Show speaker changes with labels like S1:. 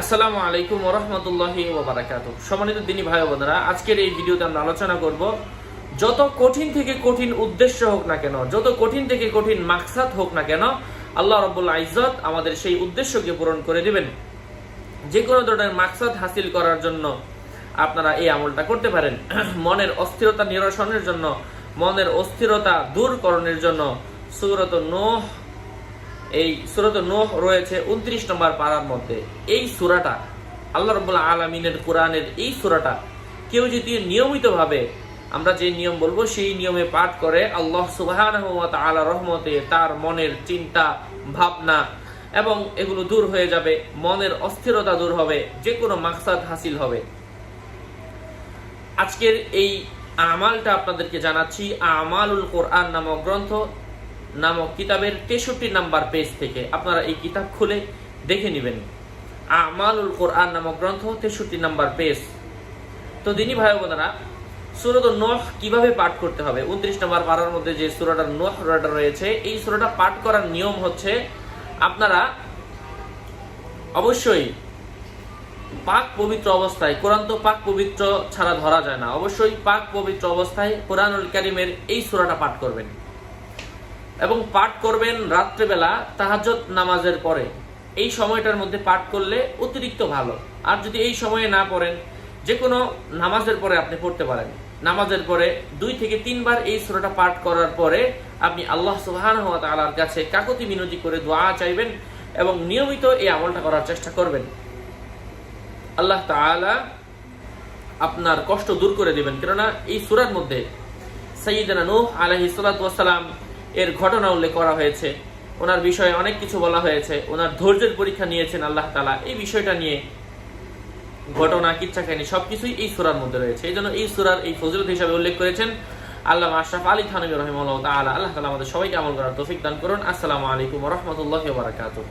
S1: আসসালামু আলাইকুম ওরহমতুল্লাহি ওবারাকাত সম্মানিত দিনী ভাই বোনেরা, আজকের এই ভিডিওতে আমরা আলোচনা করব যত কঠিন থেকে কঠিন উদ্দেশ্য হোক না কেন, যত কঠিন থেকে কঠিন মাকসাদ হোক না কেন, আল্লাহ রব্বুল ইজ্জত আমাদের সেই উদ্দেশ্যকে পূরণ করে দিবেন। যে কোনো ধরনের মাকসাদ হাসিল করার জন্য আপনারা এই আমলটা করতে পারেন। মনের অস্থিরতা নিরসনের জন্য, মনের অস্থিরতা দূরকরণের জন্য সুরত নোহ এই সুরত নোহ রয়েছে উনত্রিশ নম্বর পাড়ার মধ্যে। এই সুরাটা আল্লাহ রব্বুল আলমিনের কোরআনের এই সুরাটা কেউ যদি নিয়মিতভাবে আমরা যে নিয়ম বলব, সেই নিয়মে পাঠ করে আল্লাহ সুবাহ আলা রহমতে তার মনের চিন্তা, ভাবনা এবং এগুলো দূর হয়ে যাবে, মনের অস্থিরতা দূর হবে যে কোনো মাকসাদ হাসিল হবে। আজকের এই আমালটা আপনাদেরকে জানাচ্ছি, আমালুল কোরআন নামক গ্রন্থ। নামক কিতাবের তেষট্টি নাম্বার পেজ থেকে আপনারা এই কিতাব খুলে দেখে নেবেন। আমালুল কোরআন নামক গ্রন্থ, তেষট্টি নাম্বার পেজ। তো দিনী ভাই বোনেরা সুরত নোহ কীভাবে পাঠ করতে হবে? উনত্রিশ নম্বর পাড়ার মধ্যে যে সুরাটা নোহ সুরাটা রয়েছে, এই সুরাটা পাঠ করার নিয়ম হচ্ছে, আপনারা অবশ্যই পাক পবিত্র অবস্থায়, কোরআন তো পাক পবিত্র ছাড়া ধরা যায় না, অবশ্যই পাক পবিত্র অবস্থায় কোরআনুল কারিমের এই সুরাটা পাঠ করবেন। এবং পাঠ করবেন রাত্রেবেলা তাহাজ্জত নামাজের পরে। এই সময়টার মধ্যে পাঠ করলে অতিরিক্ত ভালো। আর যদি এই সময়ে না পড়েন যে কোনো নামাজের পরে আপনি পড়তে পারেন। নামাজের পরে দুই থেকে তিনবার এই সুরাটা পাঠ করার পরে আপনি আল্লাহ সুবহান হওয়া তালার কাছে কাকতি মিনতি করে দোয়া চাইবেন এবং নিয়মিত এই আমলটা করার চেষ্টা করবেন। আল্লাহ তাআলা আপনার কষ্ট দূর করে দেবেন। কেননা এই সুরার মধ্যে সঈদানা নূহ আলহি সালাম এর ঘটনা উল্লেখ করা হয়েছে। ওনার বিষয়ে অনেক কিছু বলা হয়েছে। ওনার ধৈর্যের পরীক্ষা নিয়েছেন আল্লাহ তালা এই বিষয়টা নিয়ে ঘটনা, কিচ্ছা কাহিনী সবকিছুই এই সুরার মধ্যে রয়েছে। এই জন্য এই সুরার এই ফজিলত হিসাবে উল্লেখ করেছেন আল্লাহ আশরাফ আলী থানবী তাআলা। আল্লাহ তালা আমাদের সবাইকে আমল করার তৌফিক দান করুন। আসসালামু আলাইকুম রহমতুল্লাহ বারাকাতুহ।